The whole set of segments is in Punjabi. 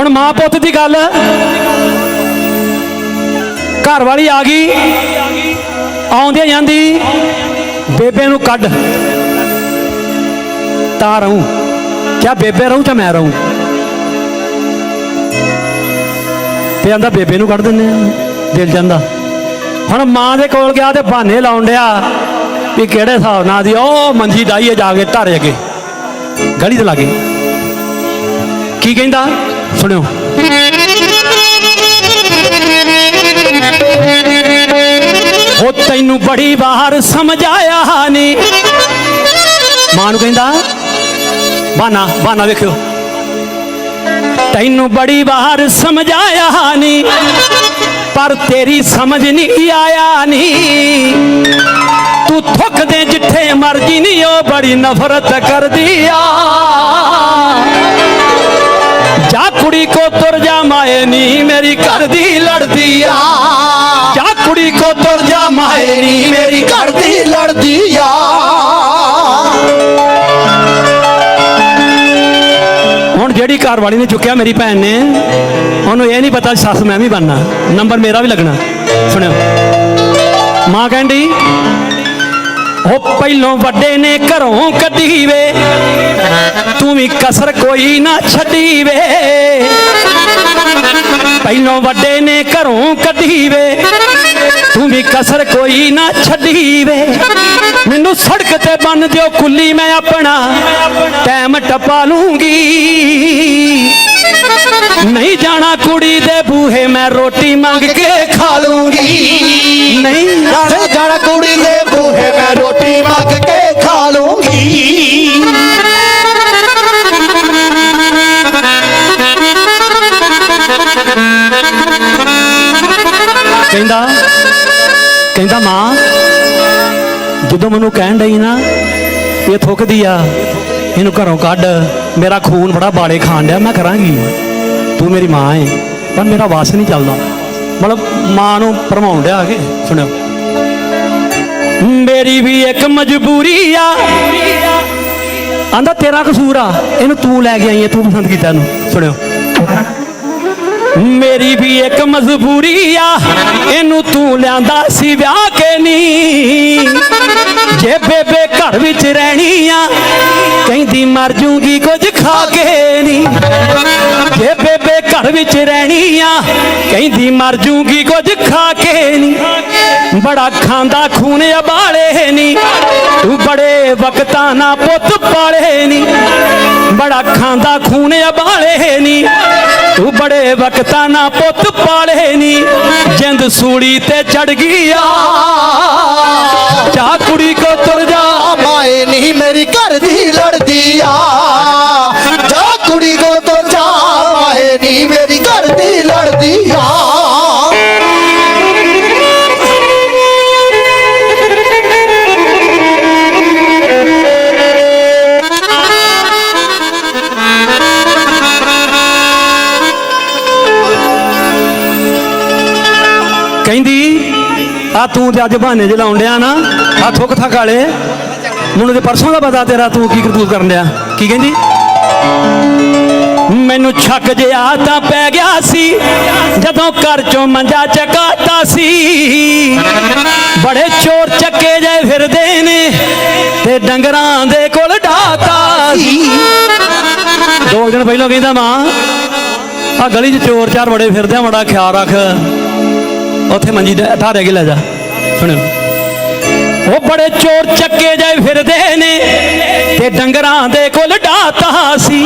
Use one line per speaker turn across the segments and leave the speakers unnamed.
ਹੁਣ ਮਾਂ ਪੁੱਤ ਦੀ ਗੱਲ। ਘਰ ਵਾਲੀ ਆ ਗਈ। ਆਉਂਦੀ ਜਾਂਦੀ, ਬੇਬੇ ਨੂੰ ਕੱਢ। ਤਾਂ ਰਹੂੰ। ਕਿਆ ਬੇਬੇ ਰਹੂੰ ਜਾਂ ਮੈਂ ਰਹੂੰ? ਤੇ ਆਂਦਾ ਬੇਬੇ ਨੂੰ ਕੱਢ ਦਿੰਦੇ ਆ। ਦਿਲ ਜਾਂਦਾ। ਹੁਣ ਮਾਂ ਦੇ ਕੋਲ ਗਿਆ ਤੇ ਬਹਾਨੇ ਲਾਉਣ ਡਿਆ ਵੀ ਕਿਹੜੇ ਹਿਸਾਬ ਨਾਲ ਦੀ, ਉਹ ਮੰਜੀ ਡਾਈਏ ਜਾ ਕੇ ਧਾਰੇ ਅੱਗੇ। ਗਲੀ ਦੇ ਲਾਗੇ ਕੀ ਕਹਿੰਦਾ? ਸੁਣਿਓ। ਉਹ ਤੈਨੂੰ ਬੜੀ ਵਾਰ ਸਮਝਾਇਆ ਨਹੀਂ ਮਾਂ ਨੂੰ ਕਹਿੰਦਾ, ਬਾਨਾ ਬਾਨਾ ਵੇਖਿਓ। ਤੈਨੂੰ ਬੜੀ ਵਾਰ ਸਮਝਾਇਆ ਨਹੀਂ ਪਰ ਤੇਰੀ ਸਮਝ ਨਹੀਂ ਆਇਆ ਨਹੀਂ ਤੂੰ ਥੁੱਕ ਦੇ ਜਿੱਥੇ ਮਰਜ਼ੀ ਨਹੀਂ ਉਹ ਬੜੀ ਨਫ਼ਰਤ ਕਰਦੀ ਆ। ਕੁੜੀ ਕੋ ਤੁਰ ਜਾ ਮਾਏ ਨੀ, ਮੇਰੀ ਘਰ ਦੀ ਲੜਦੀ ਆ। ਜਾ ਕੁੜੀ ਕੋ ਤੁਰ ਜਾ ਮਾਏ ਨੀ, ਮੇਰੀ ਘਰ ਦੀ
ਲੜਦੀ ਆ।
ਹੁਣ ਜਿਹੜੀ ਘਰ ਵਾਲੀ ਨੇ ਚੁੱਕਿਆ ਮੇਰੀ ਭੈਣ ਨੇ, ਉਹਨੂੰ ਇਹ ਨਹੀਂ ਪਤਾ ਸੱਸ ਮੈਂ ਵੀ ਬਣਨਾ। ਨੰਬਰ ਮੇਰਾ ਵੀ ਲੱਗਣਾ। ਸੁਣਿਓ। ਮਾਂ ਕਹਿੰਦੀ ਉਹ ਪਹਿਲੋਂ ਵੱਡੇ ਨੇ ਘਰੋਂ ਕੱਢੀ ਵੇ ਤੂੰ ਵੀ ਕਸਰ ਕੋਈ ਨਾ ਛੱਡੀ ਵੇ ਪਹਿਲੋਂ ਵੱਡੇ ਨੇ ਘਰੋਂ ਕੱਢੀ ਵੇ ਤੂੰ ਵੀ ਕਸਰ ਕੋਈ ਨਾ ਛੱਡੀ ਵੇ ਮੈਨੂੰ ਸੜਕ ਤੇ ਬੰਨ ਦਿਓ ਕੁੱਲੀ ਮੈਂ ਆਪਣਾ। ਟਾਈਮ ਟਪਾ ਲੂੰਗੀ। ਨਹੀਂ ਜਾਣਾ ਕੁੜੀ ਦੇ ਬੂਹੇ ਮੈਂ ਰੋਟੀ ਮੰਗ ਕੇ ਖਾ ਲੂੰਗੀ। ਨਹੀਂ
ਜਾਣਾ ਕੁੜੀ ਮੈਂ ਰੋਟੀ ਮੰਗ ਕੇ ਖਾ ਲੂੰਗੀ।
ਕਹਿੰਦਾ ਕਹਿੰਦਾ, ਮਾਂ, ਜਦੋਂ ਮੈਨੂੰ ਕਹਿਣ ਡਈ ਨਾ, ਇਹ ਥੁੱਕਦੀ ਆ, ਇਹਨੂੰ ਘਰੋਂ ਕੱਢ, ਮੇਰਾ ਖੂਨ ਬੜਾ ਬਾਲੇ ਖਾਣ ਡਿਆ, ਮੈਂ ਕਰਾਂਗੀ। ਤੂੰ ਮੇਰੀ ਮਾਂ ਏ, ਪਰ ਮੇਰਾ ਵਾਸ ਨਹੀਂ ਚੱਲਦਾ। ਮਤਲਬ ਮਾਂ ਨੂੰ ਭਰਮਾਉਣ ਡਿਆ ਕੇ ਸੁਣਿਓ। ਮੇਰੀ ਵੀ ਇੱਕ ਮਜਬੂਰੀ ਆ। ਆਂਦਾ ਤੇਰਾ ਕਸੂਰ ਆ। ਇਹਨੂੰ ਤੂੰ ਲੈ ਕੇ ਆਈ ਏ ਤੂੰ ਪਸੰਦ ਕੀਤਾ ਇਹਨੂੰ। ਸੁਣਿਓ। ਮੇਰੀ ਵੀ ਇੱਕ ਮਜਬੂਰੀ ਆ, ਇਹਨੂੰ ਤੂੰ ਲਿਆਂਦਾ ਸੀ ਵਿਆਹ ਕੇ ਨੀ। ਜੇ ਬੇਬੇ ਘਰ ਵਿੱਚ ਰਹਿਣੀ ਆ, ਕਹਿੰਦੀ ਮਰ ਜੂਗੀ ਕੁਝ ਖਾ ਕੇ ਨੀ। ਜੇ ਬੇਬੇ ਘਰ ਵਿੱਚ ਰਹਿਣੀ ਆ, ਕਹਿੰਦੀ ਮਰ ਜੂਗੀ ਕੁਝ ਖਾ ਕੇ ਨੀ। ਬੜਾ ਖਾਂਦਾ ਖੂਨ ਅਬਾਲੇ ਨੀ, ਤੂੰ ਬੜੇ ਵਕਤਾਂ ਨਾ ਪੁੱਤ ਪਾਲੇ ਨੀ। ਬੜਾ ਖਾਂਦਾ, ਖੂਨ ਅਬਾਲੇ ਨੀ। ਤੂੰ ਬੜੇ ਵਕਤਾਂ ਨਾ ਪੁੱਤ ਪਾਲੇ ਨੀ। ਜਿੰਦ ਸੂੜੀ ਤੇ ਚੜ ਗਈ ਆ। ਚਾ ਕੁੜੀ ਕੋ ਤੁਰ ਜਾ।
ਆ ਮਾਏ ਨਹੀਂ ਮੇਰੀ ਘਰ ਦੀ ਲੜਦੀ ਆ। ਆ
ਤੂੰ ਤੇ ਅੱਜ ਬਹਾਨੇ ਚ ਲਾਉਣ ਡਿਆ ਨਾ। ਆ ਥੁੱਕ ਥੱਕ ਵਾਲੇ ਮੈਨੂੰ ਤੇ ਪਰਸੋਂ ਦਾ ਪਤਾ ਤੇਰਾ ਤੂੰ ਕੀ ਕਰਤੂਤ ਕਰਨ ਡਿਆ। ਕੀ ਕਹਿੰਦੀ? ਮੈਨੂੰ ਛੱਕ ਜਿਆ ਤਾਂ ਪੈ ਗਿਆ ਸੀ, ਜਦੋਂ ਘਰ ਚੋਂ ਮੰਜਾ ਚਕਾਤਾ ਸੀ। ਬੜੇ ਚੋਰ ਚੱਕੇ ਜੇ ਫਿਰਦੇ ਨੇ, ਤੇ ਡੰਗਰਾਂ ਦੇ ਕੋਲ ਢਾਤਾ ਸੀ। ਦੋ ਦਿਨ ਪਹਿਲਾਂ ਕਹਿੰਦਾ ਮਾਂ ਆ ਗਲੀ 'ਚ ਚੋਰ ਚਾਰ ਬੜੇ ਫਿਰਦੇ ਆ ਬੜਾ ਖਿਆਲ ਰੱਖ। ਉੱਥੇ ਮੰਜੀ ਦੇ ਕੇ ਲੈ ਜਾ। ਸੁਣਿਓ ਉਹ ਬੜੇ ਚੋਰ ਚੱਕੇ ਜਾਏ ਫਿਰਦੇ ਨੇ ਤੇ ਡੰਗਰਾਂ ਦੇ ਕੋਲ ਢਾਤਾ ਸੀ।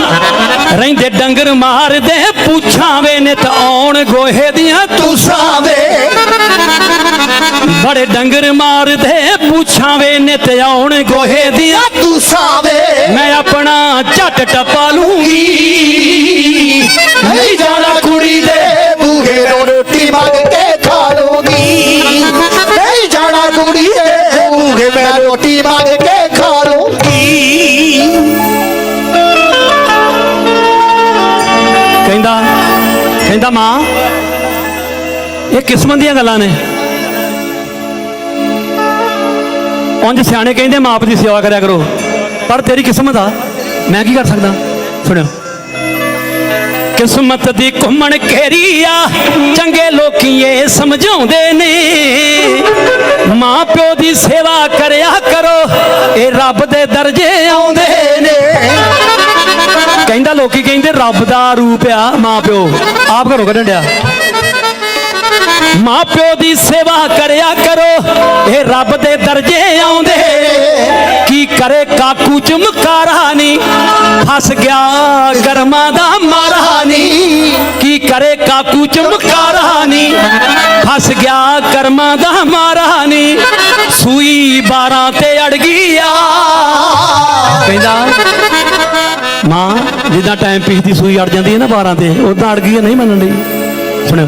ਰਹਿੰਦੇ ਡੰਗਰ ਮਾਰਦੇ ਪੁੱਛਾਂ ਵੇ ਨਿਤ ਆਉਣ ਗੋਹੇ ਦੀਆਂ ਤੁਸਾਂ ਵੇ ਬੜੇ ਡੰਗਰ ਮਾਰਦੇ ਪੁੱਛਾਂ ਵੇ ਨਿਤ ਆਉਣ ਗੋਹੇ ਦੀਆਂ
ਤੂੰ ਸਾਵੇ
ਮੈਂ ਆਪਣਾ ਝੱਟ ਟਪਾ ਲੂੰਗੀ।
ਨਹੀਂ ਜਾਣਾ ਕੁੜੀ ਦੇ ਬੂਹੇ ਰੋਟੀ ਮੰਗ ਕੇ ਖਾ ਲੂੰਗੀ। ਰੋਟੀ ਮੰਗ ਕੇ ਖਾ ਲੂੰਗੀ
ਕਹਿੰਦਾ ਕਹਿੰਦਾ, ਮਾਂ, ਇਹ ਕਿਸਮਤ ਦੀਆਂ ਗੱਲਾਂ ਨੇ। ਉਂਝ ਸਿਆਣੇ ਕਹਿੰਦੇ, ਮਾਂ ਮਾਪ ਦੀ ਸੇਵਾ ਕਰਿਆ ਕਰੋ, ਪਰ ਤੇਰੀ ਕਿਸਮਤ ਆ। ਮੈਂ ਕੀ ਕਰ ਸਕਦਾ? ਸੁਣਿਓ। ਕਿਸਮਤ ਦੀ ਘੁੰਮਣ ਘੇਰੀ ਆ, ਚੰਗੇ ਲੋਕੀ ਇਹ ਸਮਝਾਉਂਦੇ ਨੇ। ਮਾਂ ਪਿਓ ਦੀ ਸੇਵਾ ਕਰਿਆ ਕਰੋ, ਇਹ ਰੱਬ ਦੇ ਦਰਜੇ ਆਉਂਦੇ ਨੇ। ਕਹਿੰਦਾ ਲੋਕੀ ਕਹਿੰਦੇ ਰੱਬ ਦਾ ਰੂਪ ਆ, ਮਾਂ ਪਿਓ, ਆਪ ਘਰੋਂ ਕੱਢਣ ਡਿਆ। ਮਾਂ ਪਿਓ ਦੀ ਸੇਵਾ ਕਰਿਆ ਕਰੋ, ਇਹ ਰੱਬ ਦੇ ਦਰਜੇ ਆਉਂਦੇ ਕਰੇ ਚਮਕਾਰਾ ਨੀ ਫਸ ਗਿਆ ਕਰਮਾਂ ਦਾ ਮਾਰਾ ਨੀ ਕੀ ਕਰੇ ਕਾਕੂ ਚਮਕਾਰਾ ਨੀ ਫਸ ਗਿਆ ਕਰਮਾਂ ਦਾ ਮਾਰਾ ਨੀ ਸੂਈ 12 ਤੇ ਅੜ ਗਈ ਆ ਕਹਿੰਦਾ ਮਾਂ ਜਿੱਦਾਂ ਟਾਈਮ ਪੀਸ ਦੀ ਸੂਈ ਅੜ ਜਾਂਦੀ ਹੈ ਨਾ 12 ਤੇ ਉਦਾਂ ਅੜ ਗਈ ਹੈ, ਨਹੀਂ ਮੰਨਣ ਲਈ ਸੁਣਿਓ।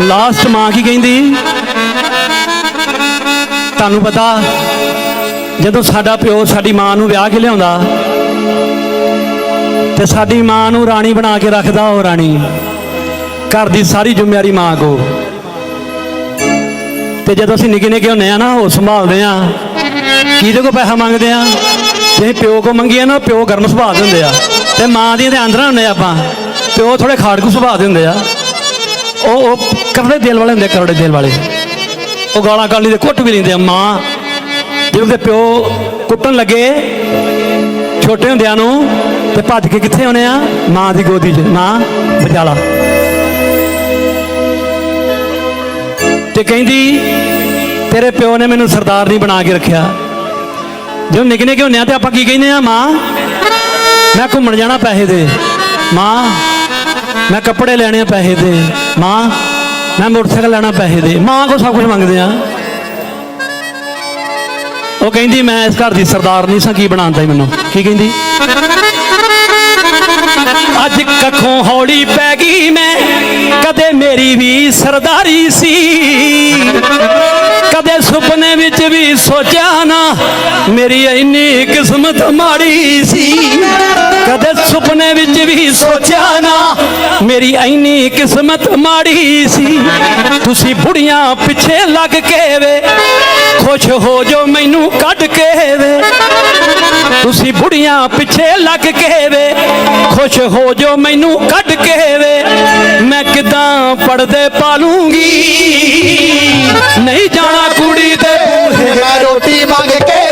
ਲਾਸਟ ਮਾਂ ਕੀ ਕਹਿੰਦੀ? ਤੁਹਾਨੂੰ ਪਤਾ, ਜਦੋਂ ਸਾਡਾ ਪਿਓ ਸਾਡੀ ਮਾਂ ਨੂੰ ਵਿਆਹ ਕੇ ਲਿਆਉਂਦਾ, ਤੇ ਸਾਡੀ ਮਾਂ ਨੂੰ ਰਾਣੀ ਬਣਾ ਕੇ ਰੱਖਦਾ ਉਹ ਰਾਣੀ। ਘਰ ਦੀ ਸਾਰੀ ਜ਼ਿੰਮੇਵਾਰੀ ਮਾਂ ਕੋ। ਤੇ ਜਦੋਂ ਅਸੀਂ ਨਿੱਕੇ ਨਿੱਕੇ ਹੁੰਨੇ ਆ ਨਾ, ਉਹ ਸੰਭਾਲਦੇ ਆ ਕਿਹਦੇ ਕੋ ਪੈਸਾ ਮੰਗਦੇ ਆ ਜੇ ਪਿਓ ਕੋ ਮੰਗੀਏ ਨਾ, ਪਿਓ ਗਰਮ ਸੁਭਾਅ ਦੇ ਹੁੰਦੇ ਆ। ਤੇ ਮਾਂ ਦੀਆਂ ਤੇ ਆਂਦਰਾਂ ਹੁੰਨੇ ਆਪਾਂ। ਪਿਓ ਥੋੜੇ ਖਾੜਕੂ ਸੁਭਾਅ ਦੇ ਹੁੰਦੇ ਆ। ਉਹ ਉਹ ਕਰੜੇ ਦਿਲ ਵਾਲੇ ਹੁੰਦੇ ਆ, ਕਰੜੇ ਦਿਲ ਵਾਲੇ। ਉਹ ਗਾਲਾਂ ਕੱਢ ਦੇ ਕੁੱਟ ਵੀ ਲੈਂਦੇ ਆ ਮਾਂ। ਜਦੋਂ ਤੇ ਪਿਓ ਕੁੱਟਣ ਲੱਗੇ ਛੋਟੇ ਹੁੰਦਿਆਂ ਨੂੰ ਤੇ ਭੱਜ ਕੇ ਕਿੱਥੇ ਆਉਨੇ ਆ? ਮਾਂ ਦੀ ਗੋਦੀ 'ਚ ਮਾਂ ਬਚਾਲਾ ਤੇ ਕਹਿੰਦੀ ਤੇਰੇ ਪਿਓ ਨੇ ਮੈਨੂੰ ਸਰਦਾਰ ਨਹੀਂ ਬਣਾ ਕੇ ਰੱਖਿਆ। ਜਦੋਂ ਨਿੱਕੇ ਨਿੱਕੇ ਹੁੰਦੇ ਆ ਤੇ ਆਪਾਂ ਕੀ ਕਹਿੰਦੇ ਆ ਮਾਂ? ਮੈਂ ਘੁੰਮਣ ਜਾਣਾ ਪੈਸੇ ਦੇ। ਮਾਂ ਮੈਂ ਕੱਪੜੇ ਲੈਣੇ ਆ ਪੈਸੇ ਦੇ। ਮਾਂ, ਮੈਂ ਮੋਟਰਸਾਈਕਲ ਲੈਣਾ ਪੈਸੇ ਦੇ। ਮਾਂ ਕੋ ਸਭ ਕੁਝ ਮੰਗਦੇ ਆ। ਉਹ ਕਹਿੰਦੀ, ਮੈਂ ਇਸ ਘਰ ਦੀ ਸਰਦਾਰ ਨਹੀਂ ਸਾਂ, ਕੀ ਬਣਾਉਂਦਾ ਮੈਨੂੰ? ਕੀ ਕਹਿੰਦੀ? ਅੱਜ ਕੱਖੋਂ ਹੌਲੀ ਪੈ ਗਈ ਮੈਂ। ਕਦੇ ਮੇਰੀ ਵੀ ਸਰਦਾਰੀ ਸੀ। ਕਦੇ ਸੁਪਨੇ ਵਿੱਚ ਵੀ ਸੋਚਿਆ ਨਾ, ਮੇਰੀ ਇੰਨੀ ਕਿਸਮਤ ਮਾੜੀ ਸੀ। ਕਦੇ ਸੁਪਨੇ ਵਿੱਚ ਵੀ ਸੋਚਿਆ ਨਾ, ਮੇਰੀ ਇੰਨੀ ਕਿਸਮਤ ਮਾੜੀ ਸੀ। ਤੁਸੀਂ ਬੁੜੀਆਂ ਪਿੱਛੇ ਲੱਗ ਕੇ ਵੇ, ਖੁਸ਼ ਹੋ ਜੋ ਮੈਨੂੰ ਕੱਢ ਕੇ ਵੇ। ਤੁਸੀਂ ਬੁੜੀਆਂ ਪਿੱਛੇ ਲੱਗ ਕੇ ਵੇ, ਖੁਸ਼ ਹੋ ਜੋ ਮੈਨੂੰ ਕੱਢ ਕੇ ਵੇ। ਮੈਂ ਕਿਦਾਂ ਪੜਦੇ ਪਾਲੂੰਗੀ? ਨਹੀਂ ਜਾਣਾ ਕੁੜੀ ਦੇ ਬੂਹੇ
ਮੈਂ ਰੋਟੀ ਮੰਗ ਕੇ